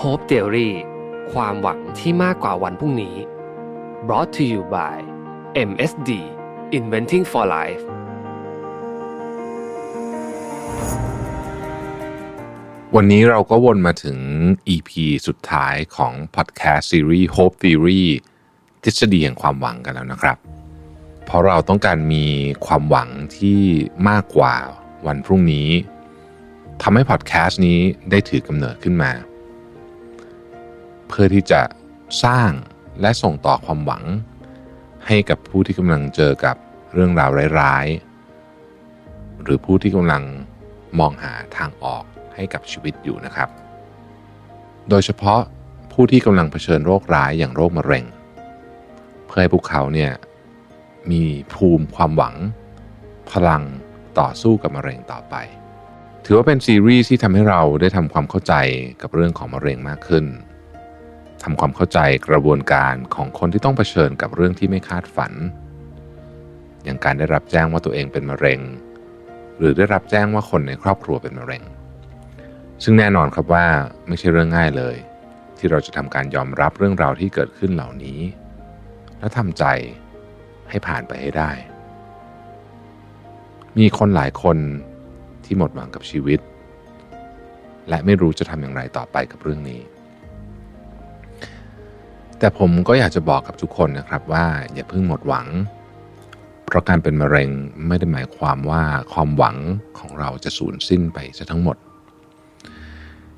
Hope Diary ความหวังที่มากกว่าวันพรุ่งนี้ brought to you by MSD Inventing for Life วันนี้เราก็วนมาถึง EP สุดท้ายของ Podcast Series Hope Theory ทฤษฎีแห่งความหวังกันแล้วนะครับ เพราะเราต้องการมีความหวังที่มากกว่าวันพรุ่งนี้ทำให้พอดแคสต์นี้ได้ถือกำเนิดขึ้นมา เพื่อที่จะสร้างและส่งต่อความหวัง ให้กับผู้ที่กำลังเจอกับเรื่องราวร้ายๆ หรือผู้ที่กำลังมองหาทางออกให้กับชีวิตอยู่นะครับ โดยเฉพาะผู้ที่กำลังเผชิญโรคร้ายอย่างโรคมะเร็ง เพื่อให้พวกเขาเนี่ยมีภูมิความหวัง พลังต่อสู้กับมะเร็งต่อไป ถือว่าเป็นซีรีส์ที่ทำให้เราได้ทำความเข้าใจกับเรื่องของมะเร็งมากขึ้น ทำความเข้าใจกระบวนการของคนที่ต้องเผชิญกับเรื่องที่ไม่คาดฝัน อย่างการได้รับแจ้งว่าตัวเองเป็นมะเร็ง หรือได้รับแจ้งว่าคนในครอบครัวเป็นมะเร็ง ซึ่งแน่นอนครับว่าไม่ใช่เรื่องง่ายเลย ที่เราจะทำการยอมรับเรื่องราวที่เกิดขึ้นเหล่านี้ และทำใจให้ผ่านไปให้ได้ มีคนหลายคนที่หมดหวังกับชีวิต และไม่รู้จะทำอย่างไรต่อไปกับเรื่องนี้ แต่ผมก็อยากจะบอกกับทุกคนนะครับว่าอย่าเพิ่งหมดหวัง เพราะการเป็นมะเร็งไม่ได้หมายความว่าความหวังของเราจะสูญสิ้นไปซะทั้งหมด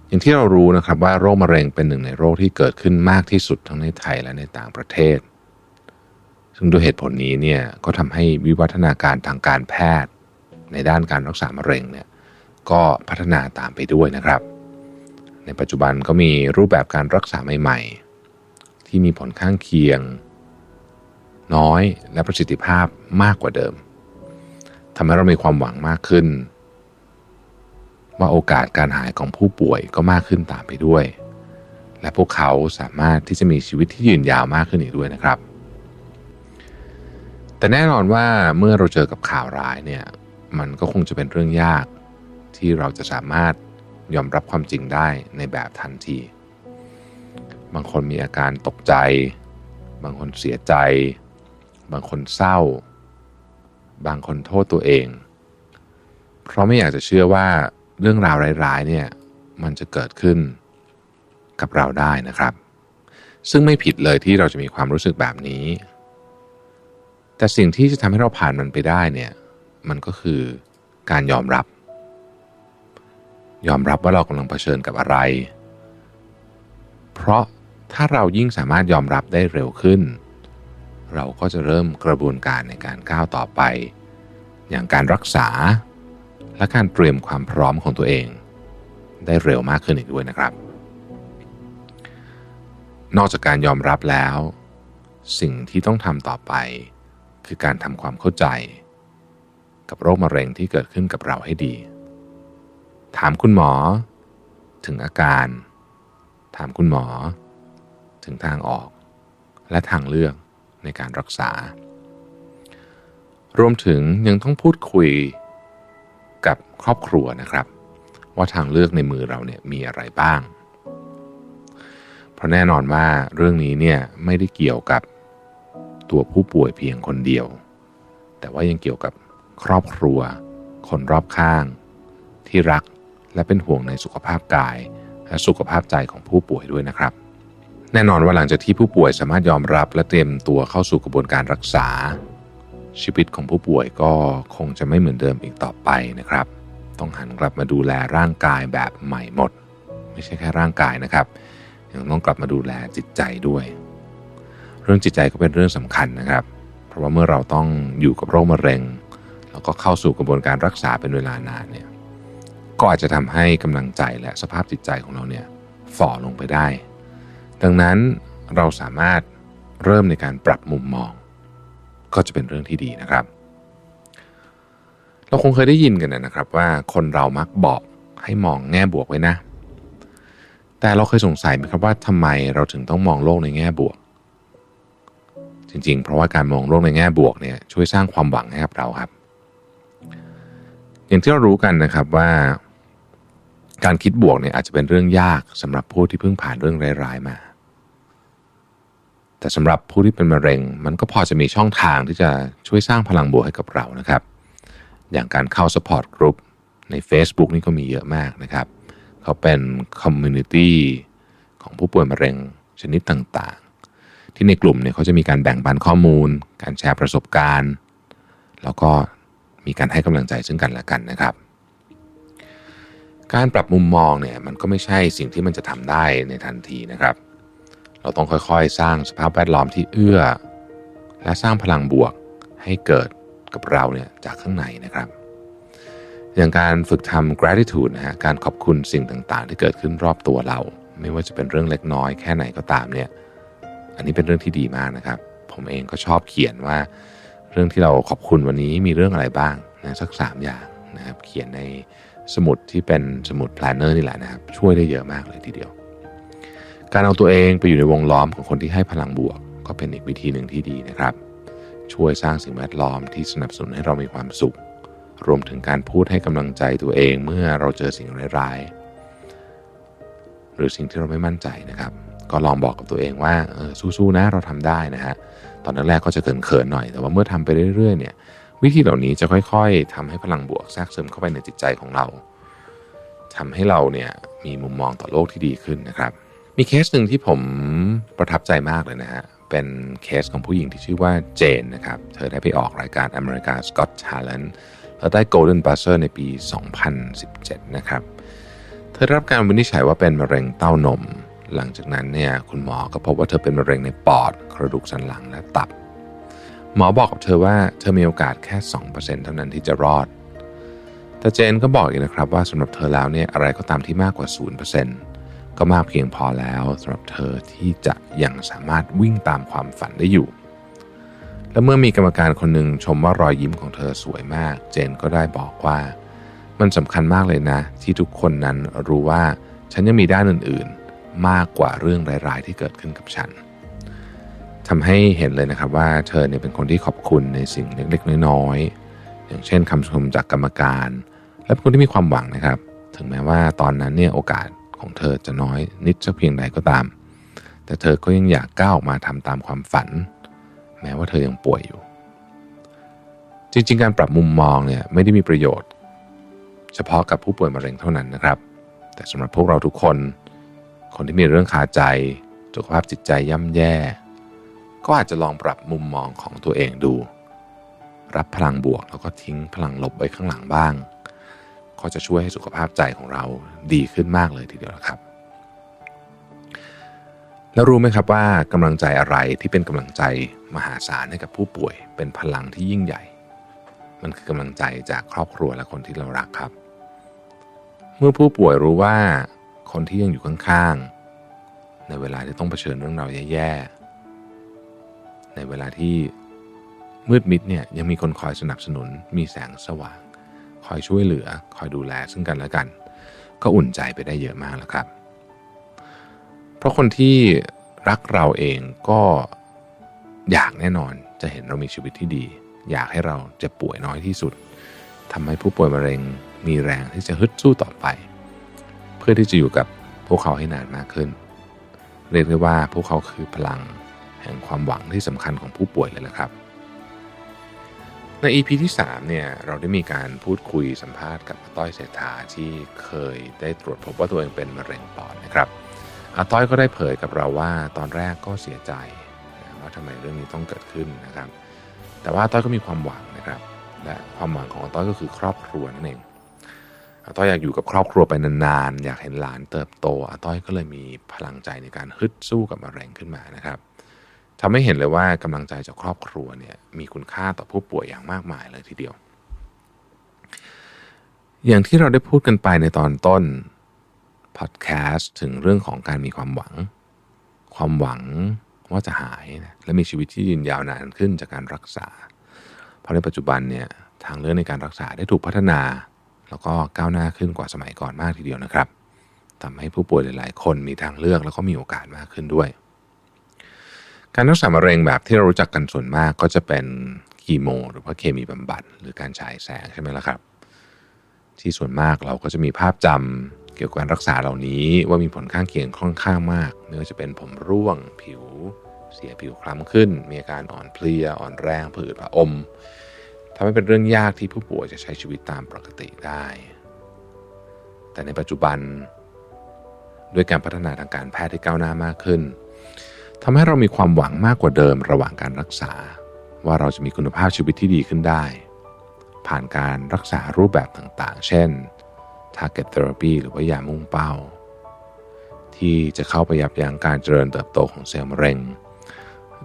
อย่างที่เรารู้นะครับว่าโรคมะเร็งเป็นหนึ่งในโรคที่เกิดขึ้นมากที่สุดทั้งในไทยและในต่างประเทศ ซึ่งด้วยเหตุผลนี้เนี่ยก็ทำให้วิวัฒนาการทางการแพทย์ ในด้านการรักษามะเร็งเนี่ยก็พัฒนาตามไปด้วยนะครับ ในปัจจุบันก็มีรูปแบบการรักษาใหม่ๆ ที่มีผลข้างเคียง น้อยและประสิทธิภาพมากกว่าเดิมทำให้เรามีความหวังมากขึ้น ว่าโอกาสการหายของผู้ป่วยก็มากขึ้นตามไปด้วย และพวกเขาสามารถที่จะมีชีวิตที่ยืนยาวมากขึ้นอีกด้วยนะครับ แต่แน่นอนว่าเมื่อเราเจอกับข่าวร้ายเนี่ยมันก็คงจะเป็นเรื่องยากที่เราจะสามารถยอมรับความจริงได้ในแบบทันที บางคนมีอาการตกใจ บางคนเสียใจ บางคนเศร้า บางคนโทษตัวเอง เพราะไม่อยากจะเชื่อว่าเรื่องราวร้ายๆเนี่ยมันจะเกิดขึ้นกับเราได้นะครับ ซึ่งไม่ผิดเลยที่เราจะมีความรู้สึกแบบนี้ แต่สิ่งที่จะทำให้เราผ่านมันไปได้เนี่ยมันก็คือการยอมรับ ยอมรับว่าเรากำลังเผชิญกับอะไร เพราะ ถ้าเรายิ่งสามารถยอมรับได้เร็วขึ้น เราก็จะเริ่มกระบวนการในการก้าวต่อไป อย่างการรักษา และการเตรียมความพร้อมของตัวเอง ได้เร็วมากขึ้นอีกด้วยนะครับ นอกจากการยอมรับแล้ว สิ่งที่ต้องทำต่อไป คือการทำความเข้าใจ กับโรคมะเร็งที่เกิดขึ้นกับเราให้ดี ถามคุณหมอ ถึงอาการ ถามคุณหมอ ถึงทางออก และทางเลือกในการรักษา รวมถึงยังต้องพูดคุยกับครอบครัวนะครับ ว่าทางเลือกในมือเราเนี่ยมีอะไรบ้าง เพราะแน่นอนว่าเรื่องนี้เนี่ยไม่ได้เกี่ยวกับตัวผู้ป่วยเพียงคนเดียว แต่ว่ายังเกี่ยวกับครอบครัว คนรอบข้าง ที่รักและเป็นห่วงในสุขภาพกาย และสุขภาพใจของผู้ป่วยด้วยนะครับ แน่นอนว่าหลังจากที่ผู้ป่วยสามารถยอมรับและเตรียมตัวเข้าสู่กระบวนการรักษา ชีวิตของผู้ป่วยก็คงจะไม่เหมือนเดิมอีกต่อไปนะครับ ต้องหันกลับมาดูแลร่างกายแบบใหม่หมด ไม่ใช่แค่ร่างกายนะครับยังต้องกลับมาดูแลจิตใจด้วย เรื่องจิตใจก็เป็นเรื่องสำคัญนะครับ เพราะว่าเมื่อเราต้องอยู่กับโรคมะเร็ง แล้วก็เข้าสู่กระบวนการรักษาเป็นเวลานานเนี่ยก็อาจจะทำให้กำลังใจและสภาพจิตใจของเราเนี่ยฝ่อลงไปได้ ดังนั้นเราสามารถเริ่มในการปรับมุมมอง ก็จะเป็นเรื่องที่ดีนะครับ เราคงเคยได้ยินกันนะครับว่าคนเรามักบอกให้มองแง่บวกไว้นะ แต่เราเคยสงสัยไหมครับว่าทำไมเราถึงต้องมองโลกในแง่บวก จริงๆ เพราะว่าการมองโลกในแง่บวกเนี่ยช่วยสร้างความหวังให้กับเราครับ อย่างที่เรารู้กันนะครับว่า การคิดบวกเนี่ยอาจจะเป็นเรื่องยากสำหรับผู้ที่เพิ่งผ่านเรื่องร้ายๆมา แต่สำหรับผู้ที่เป็นมะเร็ง มันก็พอจะมีช่องทางที่จะช่วยสร้างพลังบวกให้กับเรานะครับ อย่างการเข้า support group ใน Facebook นี่ก็มีเยอะมากนะครับ เขาเป็นคอมมูนิตี้ของผู้ป่วยมะเร็งชนิดต่างๆ ที่ในกลุ่มเนี่ยเขาจะมีการแบ่งปันข้อมูล การแชร์ประสบการณ์ แล้วก็มีการให้กำลังใจซึ่งกันและกันนะครับ การปรับมุมมองเนี่ยมันก็ไม่ใช่สิ่งที่มันจะทำได้ในทันทีนะครับ เราต้องค่อยๆ สร้างสภาพแวดล้อมที่เอื้อ และสร้างพลังบวกให้เกิดกับเราเนี่ยจากข้างในนะครับ อย่างการฝึกทำ gratitude นะฮะการขอบคุณสิ่งต่างๆ ที่เกิดขึ้นรอบตัวเรา ไม่ว่าจะเป็นเรื่องเล็กน้อยแค่ไหนก็ตามเนี่ยอันนี้เป็นเรื่องที่ดีมากนะครับ ผมเองก็ชอบเขียนว่า เรื่องที่เราขอบคุณวันนี้มีเรื่องอะไรบ้างนะสักสามอย่างนะครับเขียนใน สมุดที่เป็นสมุด planner นี่แหละนะครับ ช่วยได้เยอะมากเลยทีเดียว การเอาตัวเองไปอยู่ในวงล้อมของคนที่ให้พลังบวก ก็เป็นอีกวิธีหนึ่งที่ดีนะครับ ช่วยสร้างสิ่งแวดล้อมที่สนับสนุนให้เรามีความสุข รวมถึงการพูดให้กำลังใจตัวเองเมื่อเราเจอสิ่งร้ายๆหรือสิ่งที่เราไม่มั่นใจนะครับ ก็ลองบอกกับตัวเองว่าเออสู้ๆนะเราทำได้นะฮะตอนแรกๆก็จะเขินๆหน่อย แต่ว่าเมื่อทำไปเรื่อยๆเนี่ย วิธีเหล่านี้จะค่อยๆทำให้พลังบวกแทรกซึมเข้าไปในจิตใจของเราทำให้เราเนี่ยมีมุมมองต่อโลกที่ดีขึ้นนะครับ มีเคสหนึ่งที่ผมประทับใจมากเลยนะฮะเป็นเคสของผู้หญิงที่ชื่อว่าเจนนะครับ เธอได้ไปออกรายการ America Got Talent แล้วได้ Golden Buzzer ในปี 2017 นะครับ เธอรับการวินิจฉัยว่าเป็นมะเร็งเต้านม หลังจากนั้นเนี่ยคุณหมอก็พบว่าเธอเป็นมะเร็งในปอด กระดูกสันหลังและตับ หมอบอกกับเธอว่าเธอมีโอกาสแค่ 2%เท่านั้นที่จะรอด แต่เจนก็บอกอีกนะครับว่าสำหรับเธอแล้วเนี่ยอะไรก็ตามที่มากกว่า 0%ก็มากเพียงพอแล้วสำหรับเธอที่จะยังสามารถวิ่งตามความฝันได้อยู่ และเมื่อมีกรรมการคนหนึ่งชมว่ารอยยิ้มของเธอสวยมาก เจนก็ได้บอกว่ามันสำคัญมากเลยนะ ที่ทุกคนนั้นรู้ว่าฉันยังมีด้านอื่น ๆ มากกว่าเรื่องร้าย ๆ ที่เกิดขึ้นกับฉัน ทำให้เห็นเลยนะครับว่าเธอเนี่ยเป็นคนที่ขอบคุณในสิ่งเล็กๆ น้อยๆ อย่างเช่นคำชมจากกรรมการ และเป็นคนที่มีความหวังนะครับ ถึงแม้ว่าตอนนั้นเนี่ยโอกาสของเธอจะน้อยนิดสักเพียงใดก็ตาม แต่เธอก็ยังอยากก้าวออกมาทำตามความฝัน แม้ว่าเธอยังป่วยอยู่ จริงๆ การปรับมุมมองเนี่ยไม่ได้มีประโยชน์ เฉพาะกับผู้ป่วยมะเร็งเท่านั้นนะครับ แต่สำหรับพวกเราทุกคน คนที่มีเรื่องคาใจสุขภาพจิตใจย่ำแย่ ก็อาจจะลองปรับมุมมองของตัวเองดู รับพลังบวกแล้วก็ทิ้งพลังลบไว้ข้างหลังบ้าง ก็จะช่วยให้สุขภาพใจของเราดีขึ้นมากเลยทีเดียวครับ แล้วรู้ไหมครับว่ากำลังใจอะไรที่เป็นกำลังใจมหาศาลให้กับผู้ป่วย เป็นพลังที่ยิ่งใหญ่ มันคือกำลังใจจากครอบครัวและคนที่เรารักครับ เมื่อผู้ป่วยรู้ว่าคนที่ยังอยู่ข้างๆในเวลาที่ต้องเผชิญเรื่องราวแย่ๆ ในเวลาที่มืดมิดเนี่ยยังมีคนคอยสนับสนุน มีแสงสว่าง คอยช่วยเหลือ คอยดูแลซึ่งกันและกัน ก็อุ่นใจไปได้เยอะมากแล้วครับ เพราะคนที่รักเราเองก็อยากแน่นอนจะเห็นเรามีชีวิตที่ดี อยากให้เราเจะป่วยน้อยที่สุดทำให้ผู้ป่วยมะเร็งมีแรงที่จะฮึดสู้ต่อไป เพื่อที่จะอยู่กับพวกเขาให้นานมากขึ้น เรียกได้ว่าพวกเขาคือพลัง แห่งความหวังที่สำคัญของผู้ป่วยเลยละครับ ใน EP ที่3เนี่ยเราได้มีการพูดคุยสัมภาษณ์กับอาต้อยเศรษฐาที่เคยได้ตรวจพบว่าตัวเองเป็นมะเร็งปอดนะครับอาต้อยก็ได้เผยกับเราว่าตอนแรกก็เสียใจว่าทำไมเรื่องนี้ต้องเกิดขึ้นนะครับ แต่ว่าอาต้อยก็มีความหวังนะครับ และความหวังของอาต้อยก็คือครอบครัวนั่นเองอาต้อยอยากอยู่กับครอบครัวไปนานๆ อยากเห็นหลานเติบโตอาต้อยก็เลยมีพลังใจในการฮึดสู้กับมะเร็งขึ้นมานะครับ ทำให้เห็นเลยว่ากำลังใจจากครอบครัวเนี่ยมีคุณค่าต่อผู้ป่วยอย่างมากมายเลยทีเดียว อย่างที่เราได้พูดกันไปในตอนต้นพอดแคสต์ถึงเรื่องของการมีความหวัง ความหวังว่าจะหายนะและมีชีวิตที่ยืนยาวนานขึ้นจากการรักษา เพราะในปัจจุบันเนี่ยทางเลือกในการรักษาได้ถูกพัฒนา แล้วก็ก้าวหน้าขึ้นกว่าสมัยก่อนมากทีเดียวนะครับทำให้ผู้ป่วยหลาย ๆ คนมีทางเลือกแล้วก็มีโอกาสมากขึ้นด้วย การรักษามะเร็งแบบที่เรารู้จักกันส่วนมากก็จะเป็นคีโม หรือว่าเคมีบำบัด หรือการฉายแสงใช่ไหมล่ะครับ ที่ส่วนมากเราก็จะมีภาพจำเกี่ยวกับการรักษาเหล่านี้ว่ามีผลข้างเคียงค่อนข้างมากไม่ว่าจะเป็นผมร่วง ผิว เสียผิวคล้ำขึ้น มีอาการอ่อนเพลีย อ่อนแรงผื่นผะอมทำให้เป็นเรื่องยากที่ผู้ป่วยจะใช้ชีวิตตามปกติได้ แต่ในปัจจุบัน ด้วยการพัฒนาทางการแพทย์ที่ก้าวหน้ามากขึ้น ทำให้เรามีความหวังมากกว่าเดิมระหว่างการรักษา ว่าเราจะมีคุณภาพชีวิตที่ดีขึ้นได้ ผ่านการรักษารูปแบบต่างๆ เช่น target therapy หรือว่ายามุ่งเป้า ที่จะเข้าไปยับยั้งการเจริญเติบโตของเซลล์มะเร็ง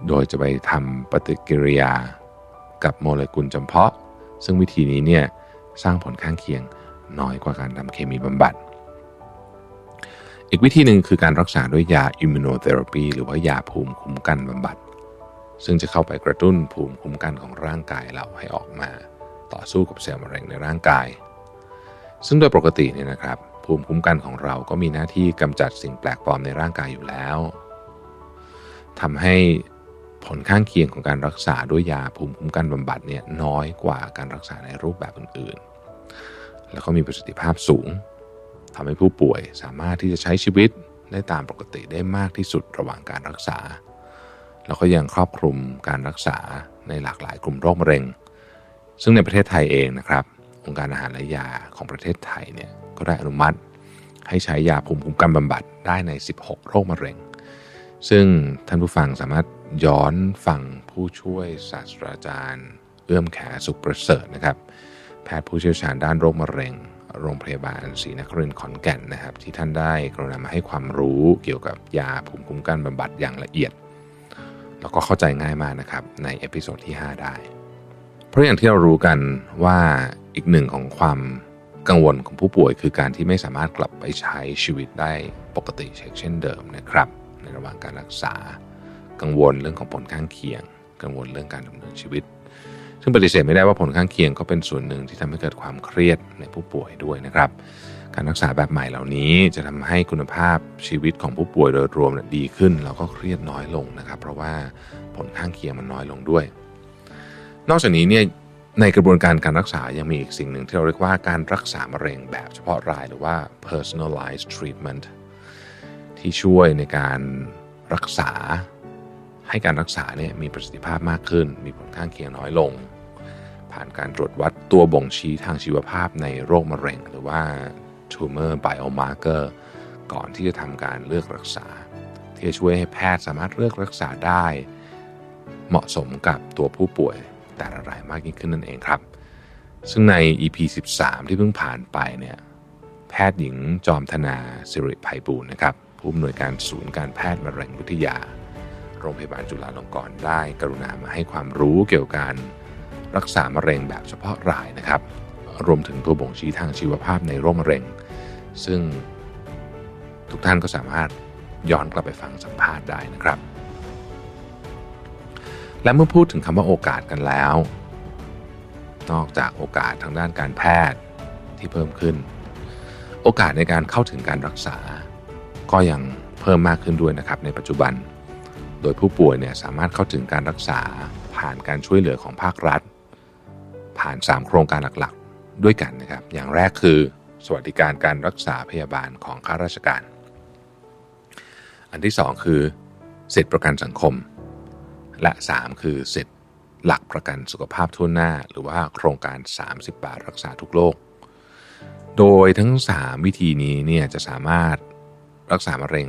โดยจะไปทำปฏิกิริยากับโมเลกุลจำเพาะ ซึ่งวิธีนี้เนี่ยสร้างผลข้างเคียงน้อยกว่าการทำเคมีบำบัด อีกวิธีหนึ่งคือการรักษาด้วยยาอิมมูโนเทอราปีหรือว่ายาภูมิคุ้มกันบำบัด ซึ่งจะเข้าไปกระตุ้นภูมิคุ้มกันของร่างกายเราให้ออกมา ต่อสู้กับเซลล์มะเร็งในร่างกาย ซึ่งโดยปกติเนี่ยนะครับ ภูมิคุ้มกันของเราก็มีหน้าที่กำจัดสิ่งแปลกปลอมในร่างกายอยู่แล้วทำให้ผลข้างเคียงของการรักษาด้วยยาภูมิคุ้มกันบำบัดเนี่ยน้อยกว่าการรักษาในรูปแบบอื่นๆ แล้วก็มีประสิทธิภาพสูง ทำให้ผู้ป่วยสามารถที่จะใช้ชีวิตได้ตามปกติได้มากที่สุดระหว่างการรักษา แล้วก็ยังครอบคลุมการรักษาในหลากหลายกลุ่มโรคมะเร็ง ซึ่งในประเทศไทยเองนะครับองค์การอาหารและยาของประเทศไทยเนี่ยก็ได้อนุมัติ ให้ใช้ยาภูมิคุ้มกันบำบัดได้ใน 16 โรคมะเร็ง ซึ่งท่านผู้ฟังสามารถย้อนฟังผู้ช่วยศาสตราจารย์ เอื้อมแขสุขประเสริฐนะครับ แพทย์ผู้เชี่ยวชาญด้านโรคมะเร็ง โรงพยาบาลศรีนครินทร์ขอนแก่นนะครับ ที่ท่านได้กรุณามาให้ความรู้เกี่ยวกับยาภูมิคุ้มกันบำบัดอย่างละเอียด แล้วก็เข้าใจง่ายมากนะครับในเอพิโซดที่ 5 ได้ เพราะอย่างที่เรารู้กันว่าอีกหนึ่งของความกังวลของผู้ป่วยคือการที่ไม่สามารถกลับไปใช้ชีวิตได้ปกติเช่นเดิมนะครับ ในระหว่างการรักษา กังวลเรื่องของผลข้างเคียง กังวลเรื่องการดำเนินชีวิต ซึ่งปฏิเสธไม่ได้ว่าผลข้างเคียงก็เป็นส่วนหนึ่งที่ทำให้เกิดความเครียดในผู้ป่วยด้วยนะครับ การรักษาแบบใหม่เหล่านี้จะทำให้คุณภาพชีวิตของผู้ป่วยโดยรวมดีขึ้น แล้วก็เครียดน้อยลงนะครับ เพราะว่าผลข้างเคียงมันน้อยลงด้วย นอกจากนี้เนี่ยในกระบวนการการรักษายังมีอีกสิ่งหนึ่งที่เราเรียกว่าการรักษามะเร็งแบบเฉพาะรายหรือว่า personalized treatment ที่ช่วยในการรักษาให้การรักษาเนี่ยมีประสิทธิภาพมากขึ้น มีผลข้างเคียงน้อยลง ผ่านการตรวจวัดตัวบ่งชี้ทางชีวภาพในโรคมะเร็ง หรือว่า tumor biomarker ก่อนที่จะทำการเลือกรักษา ที่จะช่วยให้แพทย์สามารถเลือกรักษาได้ เหมาะสมกับตัวผู้ป่วยแต่ละรายมากยิ่งขึ้นนั่นเองครับ ซึ่งใน EP 13 ที่เพิ่งผ่านไปเนี่ยแพทย์หญิงจอมธนาสิริภัยบูรณ์นะครับผู้อำนวยการศูนย์การแพทย์มะเร็งวิทยา โรงพยาบาลจุฬาลงกรณ์ได้กรุณามาให้ความรู้เกี่ยวกับการ รักษามะเร็งแบบเฉพาะรายนะครับ รวมถึงตัวบ่งชี้ทางชีวภาพในโรคมะเร็ง ซึ่งทุกท่านก็สามารถย้อนกลับไปฟังสัมภาษณ์ได้นะครับ และเมื่อพูดถึงคำว่าโอกาสกันแล้ว นอกจากโอกาสทางด้านการแพทย์ที่เพิ่มขึ้น โอกาสในการเข้าถึงการรักษา ก็ยังเพิ่มมากขึ้นด้วยนะครับในปัจจุบัน โดยผู้ป่วยเนี่ยสามารถเข้าถึงการรักษาผ่านการช่วยเหลือของภาครัฐ ผ่าน 3 โครงการหลักๆ ด้วยกันนะครับ อย่างแรกคือสวัสดิการการรักษาพยาบาลของข้าราชการ อันที่ 2 คือสิทธิประกันสังคม และ 3 คือสิทธิหลักประกันสุขภาพทั่วหน้า หรือว่าโครงการ 30 บาทรักษาทุกโรค โดยทั้ง 3 วิธีนี้เนี่ยจะสามารถรักษามะเร็ง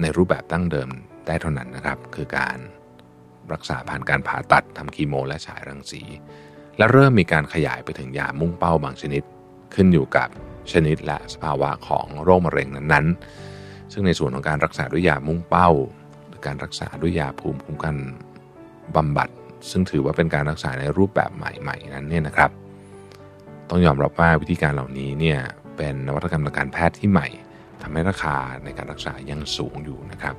ในรูปแบบตั้งเดิมได้เท่านั้นนะครับ คือการรักษาผ่านการผ่าตัดทำคีโม และฉายรังสี และเริ่มมีการขยายไปถึงยามุ่งเป้าบางชนิด ขึ้นอยู่กับชนิดและสภาวะของโรคมะเร็งนั้นๆ ซึ่งในส่วนของการรักษาด้วยยามุ่งเป้า หรือการรักษาด้วยยาภูมิคุ้มกันบำบัด ซึ่งถือว่าเป็นการรักษาในรูปแบบใหม่ ๆ นั้นเนี่ยนะครับ ต้องยอมรับว่าวิธีการเหล่านี้เนี่ยเป็นนวัตกรรมทางการแพทย์ที่ใหม่ทำให้ราคาในการรักษายังสูงอยู่นะครับ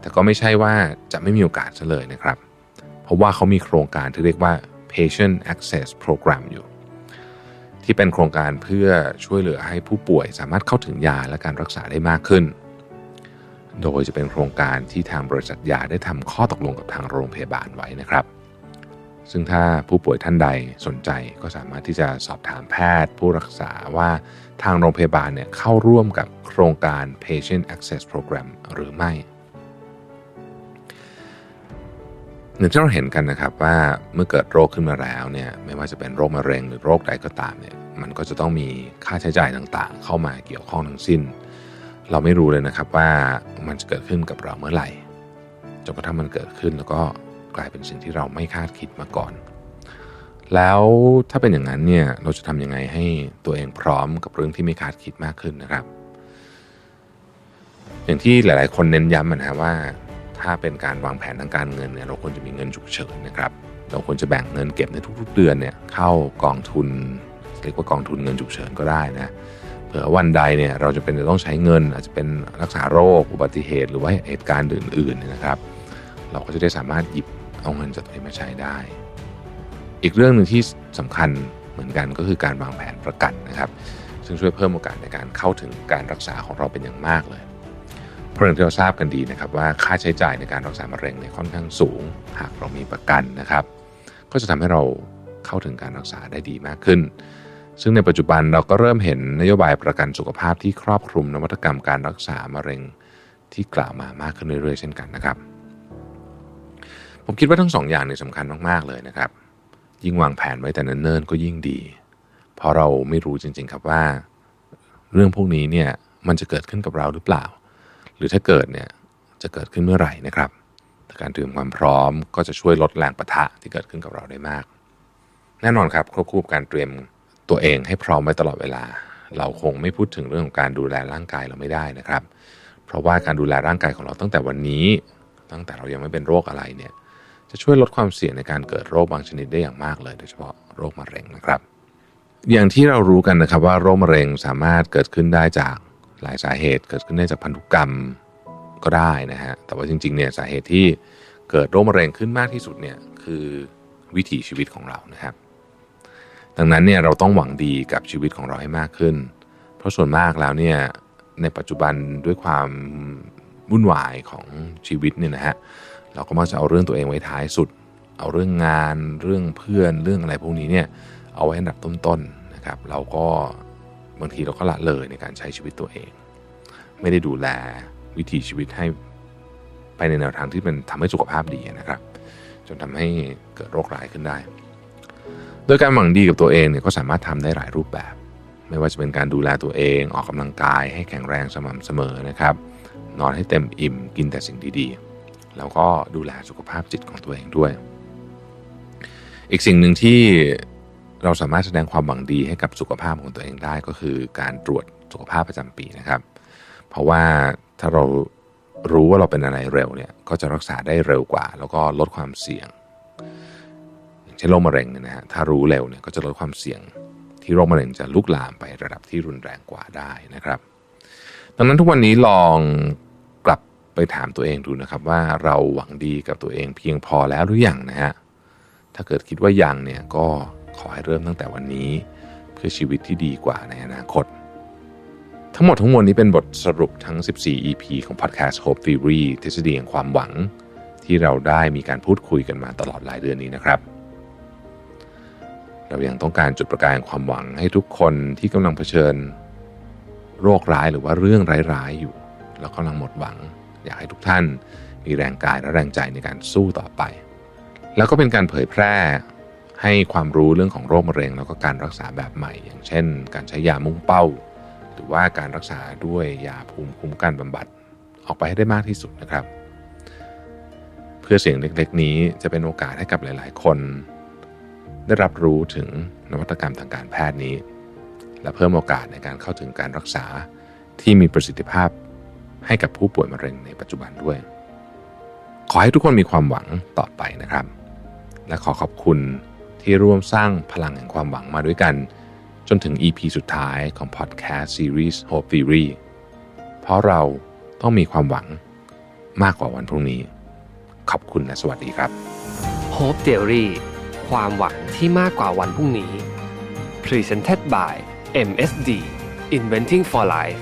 แต่ก็ไม่ใช่ว่าจะไม่มีโอกาสซะเลยนะครับ เพราะว่าเขามีโครงการที่เรียกว่า patient access program อยู่ ที่เป็นโครงการเพื่อช่วยเหลือให้ผู้ป่วยสามารถเข้าถึงยาและการรักษาได้มากขึ้น โดยจะเป็นโครงการที่ทางบริษัทยาได้ทำข้อตกลงกับทางโรงพยาบาลไว้นะครับ ซึ่งถ้าผู้ป่วยท่านใดสนใจก็สามารถที่จะสอบถามแพทย์ ผู้รักษาว่าทางโรงพยาบาลเนี่ยเข้าร่วมกับโครงการ Patient Access Program หรือไม่ อย่างที่เราเห็นกันนะครับว่าเมื่อเกิดโรคขึ้นมาแล้วเนี่ยไม่ว่าจะเป็นโรคมะเร็งหรือโรคใดก็ตามเนี่ยมันก็จะต้องมีค่าใช้จ่ายต่างๆ เข้ามาเกี่ยวข้องทั้งสิ้น เราไม่รู้เลยนะครับว่ามันจะเกิดขึ้นกับเราเมื่อไหร่จนกระทั่งมันเกิดขึ้นแล้วก็กลายเป็นสิ่งที่เราไม่คาดคิดมาก่อน แล้วถ้าเป็นอย่างนั้นเนี่ยเราจะทำยังไงให้ตัวเองพร้อมกับเรื่องที่ไม่คาดคิดมากขึ้นนะครับ อย่างที่หลาย ๆ คนเน้นย้ำนะฮะว่า ถ้าเป็นการวางแผนทางการเงินเนี่ยเราควรจะมีเงินฉุกเฉินนะครับเราควรจะแบ่งเงินเก็บในทุก ๆ เดือนเนี่ยเข้ากองทุนเรียกว่ากองทุนเงินฉุกเฉินก็ได้นะเผื่อวันใดเนี่ยเราจะเป็นจะต้องใช้เงิน อาจจะเป็นรักษาโรค อุบัติเหตุ หรือว่าเหตุการณ์อื่นๆนนะครับ เราก็จะได้สามารถหยิบเอาเงินจากตรงนี้มาใช้ได้ อีกเรื่องหนึ่งที่สำคัญเหมือนกันก็คือการวางแผนประกันนะครับ ซึ่งช่วยเพิ่มโอกาสในการเข้าถึงการรักษาของเราเป็นอย่างมากเลย ราะอย่างที่เราทราบกันดีนะครับว่าค่าใช้จ่ายในการรักษามะเร็งเนี่ยค่อนข้างสูง หากเรามีประกันนะครับ ก็จะทำให้เราเข้าถึงการรักษาได้ดีมากขึ้น ซึ่งในปัจจุบันเราก็เริ่มเห็นนโยบายประกันสุขภาพที่ครอบคลุมนวัตกรรมการรักษามะเร็งที่กล่าวมามากขึ้นเรื่อยๆ เช่นกันนะครับ ผมคิดว่าทั้งสองอย่างเนี่ยสำคัญมากๆเลยนะครับ ยิ่งวางแผนไว้แต่เนิ่นๆก็ยิ่งดี เพราะเราไม่รู้จริงๆครับว่า เรื่องพวกนี้เนี่ยมันจะเกิดขึ้นกับเราหรือเปล่า หรือถ้าเกิดเนี่ยจะเกิดขึ้นเมื่อไหร่นะครับการเตรียมความพร้อมก็จะช่วยลดแรงประทะที่เกิดขึ้นกับเราได้มาก แน่นอนครับควบคู่กับการเตรียมตัวเองให้พร้อมไว้ตลอดเวลา เราคงไม่พูดถึงเรื่องของการดูแลร่างกายเราไม่ได้นะครับ เพราะว่าการดูแลร่างกายของเราตั้งแต่วันนี้ ตั้งแต่เรายังไม่เป็นโรคอะไรเนี่ยจะช่วยลดความเสี่ยงในการเกิดโรคบางชนิดได้อย่างมากเลย โดยเฉพาะโรคมะเร็งนะครับ อย่างที่เรารู้กันนะครับว่าโรคมะเร็งสามารถเกิดขึ้นได้จาก หลายสาเหตุเกิดขึ้นได้จากพันธุกรรมก็ได้นะฮะ แต่ว่าจริงๆเนี่ยสาเหตุที่เกิดโรคมะเร็งขึ้นมากที่สุดเนี่ยคือวิถีชีวิตของเรานะครับ ดังนั้นเนี่ยเราต้องหวังดีกับชีวิตของเราให้มากขึ้น เพราะส่วนมากแล้วเนี่ยในปัจจุบันด้วยความวุ่นวายของชีวิตเนี่ยนะฮะเราก็มักจะเอาเรื่องตัวเองไว้ท้ายสุด เอาเรื่องงานเรื่องเพื่อนเรื่องอะไรพวกนี้เนี่ยเอาไว้อันดับต้นๆนะครับ เราก็ บางทีเราก็ละเลยในการใช้ชีวิตตัวเอง ไม่ได้ดูแลวิถีชีวิตให้ไปในแนวทางที่มันทำให้สุขภาพดีนะครับ จนทำให้เกิดโรคร้ายขึ้นได้ โดยการหวังดีกับตัวเองเนี่ยก็สามารถทำได้หลายรูปแบบ ไม่ว่าจะเป็นการดูแลตัวเอง ออกกำลังกายให้แข็งแรงสม่ำเสมอนะครับ นอนให้เต็มอิ่มกินแต่สิ่งดีๆ แล้วก็ดูแลสุขภาพจิตของตัวเองด้วย อีกสิ่งหนึ่งที่ เราสามารถแสดงความหวังดีให้กับสุขภาพของตัวเองได้ก็คือการตรวจสุขภาพประจำปีนะครับ เพราะว่าถ้าเรารู้ว่าเราเป็นอะไรเร็วเนี่ยก็จะรักษาได้เร็วกว่า แล้วก็ลดความเสี่ยงอย่างเช่นโรคมะเร็งเนี่ยนะฮะถ้ารู้เร็วเนี่ยก็จะลดความเสี่ยง ที่โรคมะเร็งจะลุกลามไประดับที่รุนแรงกว่าได้นะครับ ดังนั้นทุกวันนี้ลองกลับไปถามตัวเองดูนะครับว่าเราหวังดีกับตัวเองเพียงพอแล้วหรือยังนะฮะถ้าเกิดคิดว่ายังเนี่ยก็ ขอให้เริ่มตั้งแต่วันนี้ เพื่อชีวิตที่ดีกว่าในอนาคต ทั้งหมดทั้งมวลนี้เป็นบทสรุปทั้ง 14 EP ของ Podcast Hope Theory ทฤษฎีแห่งความหวัง ที่เราได้มีการพูดคุยกันมาตลอดหลายเดือนนี้นะครับ เรายังต้องการจุดประกายแห่งความหวังให้ทุกคนที่กำลังเผชิญ โรคร้ายหรือว่าเรื่องร้ายๆอยู่ แล้วกำลังหมดหวัง อยากให้ทุกท่านมีแรงกายและแรงใจในการสู้ต่อไป แล้วก็เป็นการเผยแพร่ ให้ความรู้เรื่องของโรคมะเร็ง แล้วก็การรักษาแบบใหม่ อย่างเช่น การใช้ยามุ่งเป้า หรือว่าการรักษาด้วยยาภูมิคุ้มกันบำบัดออกไปให้ได้มากที่สุดนะครับ เพื่อเสียงเล็กๆ นี้จะเป็นโอกาสให้กับหลายๆ คน ได้รับรู้ถึงนวัตกรรมทางการแพทย์นี้ และเพิ่มโอกาสในการเข้าถึงการรักษาที่มีประสิทธิภาพให้กับผู้ป่วยมะเร็งในปัจจุบันด้วย ขอให้ทุกคนมีความหวังต่อไปนะครับ และขอขอบคุณ ที่ร่วมสร้างพลังแห่งความหวังมาด้วยกัน จนถึง EP สุดท้ายของ Podcast Series Hope Theory เพราะเราต้องมีความหวังมากกว่าวันพรุ่งนี้ ขอบคุณและสวัสดีครับ Hope Theory ความหวังที่มากกว่าวันพรุ่งนี้ Presented by MSD Inventing for Life